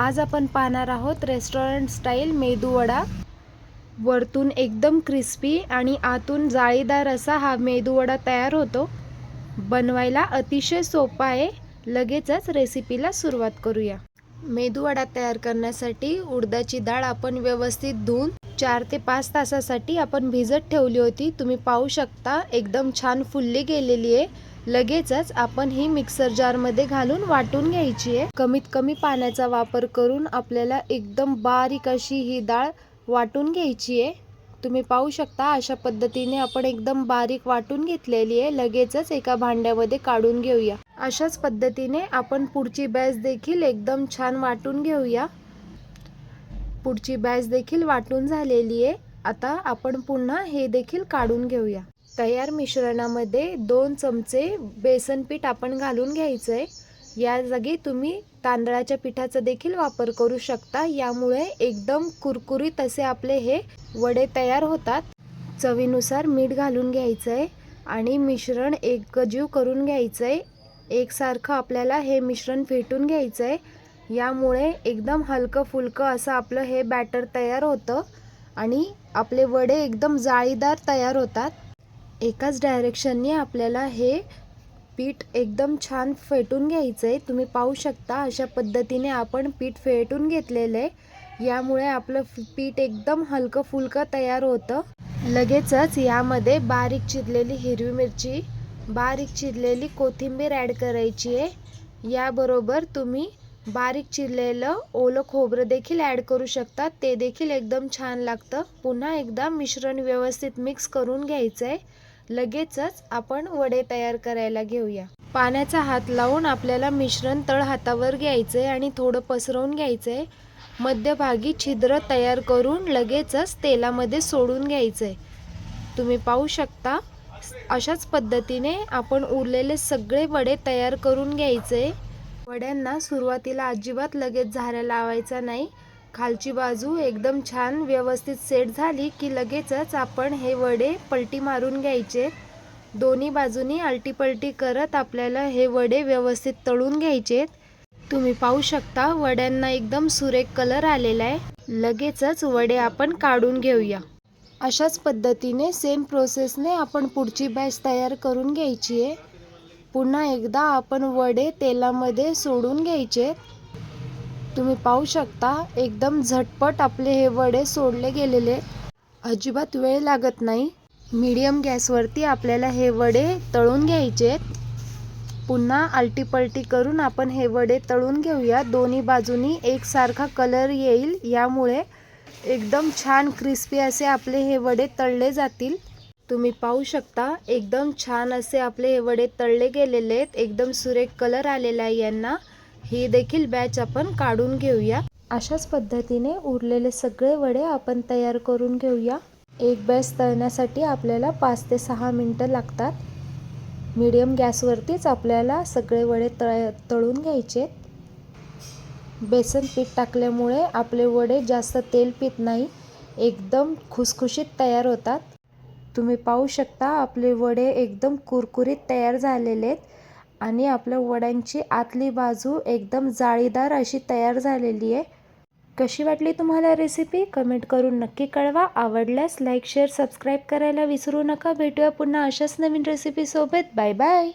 आज आपण पाहणार आहोत रेस्टॉरंट स्टाईल मेदूवडा वरतून एकदम क्रिस्पी आणि आतून जाळीदार असा हा मेदूवडा तयार होतो. बनवायला अतिशय सोपा आहे. लगेचच रेसिपीला सुरुवात करूया. मेदूवडा तयार करण्यासाठी उडदाची डाळ आपण व्यवस्थित धुवून चार ते पाच तासासाठी आपण भिजत ठेवली होती. तुम्ही पाहू शकता एकदम छान फुलली गेलेली आहे. लगेचच आपण ही मिक्सर जारमध्ये घालून वाटून घ्यायची आहे. कमीत कमी पाण्याचा वापर करून आपल्याला एकदम बारीक अशी ही डाळ वाटून घ्यायची आहे. तुम्ही पाहू शकता अशा पद्धतीने आपण एकदम बारीक वाटून घेतलेली आहे. लगेचच एका भांड्यामध्ये काढून घेऊया. अशाच पद्धतीने आपण पुढची बॅच देखील एकदम छान वाटून घेऊया. पुढची बॅच देखील वाटून झालेली आहे. आता आपण पुन्हा हे देखील काढून घेऊया. तयार मिश्रणामध्ये दोन चमचे बेसन पीठ आपण घालून घ्यायचं आहे या जागी तुम्ही तांदळाच्या पिठाचा देखील वापर करू शकता. यामुळे एकदम कुरकुरीत असे आपले हे वडे तयार होतात. चवीनुसार मीठ घालून घ्यायचं आहे आणि मिश्रण एकजीव करून घ्यायचं आहे एकसारखं आपल्याला हे मिश्रण फेटून घ्यायचं आहे यामुळे एकदम हलकं फुलकं असं आपलं हे बॅटर तयार होतं आणि आपले वडे एकदम जाळीदार तयार होतात. एकाच डायरेक्शनने आपल्याला हे पीठ एकदम छान फेटून घ्यायचं आहे तुम्ही पाहू शकता अशा पद्धतीने आपण पीठ फेटून घेतलेलं आहे यामुळे आपलं पीठ एकदम हलकं फुलकं तयार होतं. लगेचच यामध्ये बारीक चिरलेली हिरवी मिरची बारीक चिरलेली कोथिंबीर ॲड करायची आहे याबरोबर तुम्ही बारीक चिरलेलं ओलं खोबरं देखील ॲड करू शकता. ते देखील एकदम छान लागतं. पुन्हा एकदा मिश्रण व्यवस्थित मिक्स करून घ्यायचं आहे लगेचच आपण वडे तयार करायला घेऊया. पाण्याचा हात लावून आपल्याला मिश्रण तळ हातावर घ्यायचं आहे आणि थोडं पसरवून घ्यायचं आहे मध्यभागी छिद्र तयार करून लगेचच तेलामध्ये सोडून घ्यायचं आहे तुम्ही पाहू शकता अशाच पद्धतीने आपण उरलेले सगळे वडे तयार करून घ्यायचे वड्यांना सुरुवातीला अजिबात लगेच झाऱ्या लावायचा नाही. खालची बाजू एकदम छान व्यवस्थित सेट झाली की लगेचच आपण हे वडे पलटी मारून घ्यायचे. दोन्ही बाजूनी आलटी पलटी करत आपल्याला हे वडे व्यवस्थित तळून घ्यायचे. तुम्ही पाहू शकता वड्यांना एकदम सुरेख कलर आलेला आहे. लगेचच वडे आपण काढून घेऊया. अशाच पद्धतीने सेम प्रोसेसने आपण पुढची बॅच तयार करून घ्यायची आहे. पुन्हा एकदा आपण वडे तेलामध्ये सोडून घ्यायचे. तुम्ही पाहू शकता एकदम झटपट आपले हे वडे सोडले गेलेले. अजिबात वेळ लागत नाही. मीडियम गॅसवरती आपल्याला हे वडे तळून घ्यायचे पुन्हा आलटीपलटी करून आपण हे वडे तळून घेऊया. दोन्ही बाजूनी एकसारखा कलर येईल. यामुळे एकदम छान क्रिस्पी असे आपले हे वडे तळले जातील. तुम्ही पाहू शकता एकदम छान असे आपले हे वडे तळले गेलेले आहेत. एकदम सुरेख कलर आलेला आहे यांना. ही देखील बॅच आपण काढून घेऊया. अशाच पद्धतीने उरलेले सगळे वडे आपण तयार करून घेऊया. एक बॅच तळण्यासाठी आपल्याला पाच ते सहा मिनटं लागतात. मीडियम गॅसवरतीच आपल्याला सगळे वडे तळ तळून घ्यायचे. बेसन पीठ टाकल्यामुळे आपले वडे जास्त तेल पित नाही एकदम खुसखुशीत तयार होतात. तुम्ही पाहू शकता आपले वडे एकदम कुरकुरीत तयार झालेले आहेत. आणि आपल्या वड्यांची आतली बाजू एकदम जाळीदार अशी तयार झालेली आहे. कशी वाटली तुम्हाला रेसिपी कमेंट करून नक्की कळवा. आवडल्यास लाईक शेअर सबस्क्राईब करायला विसरू नका. भेटूया पुन्हा अशाच नवीन रेसिपीसोबत बाय बाय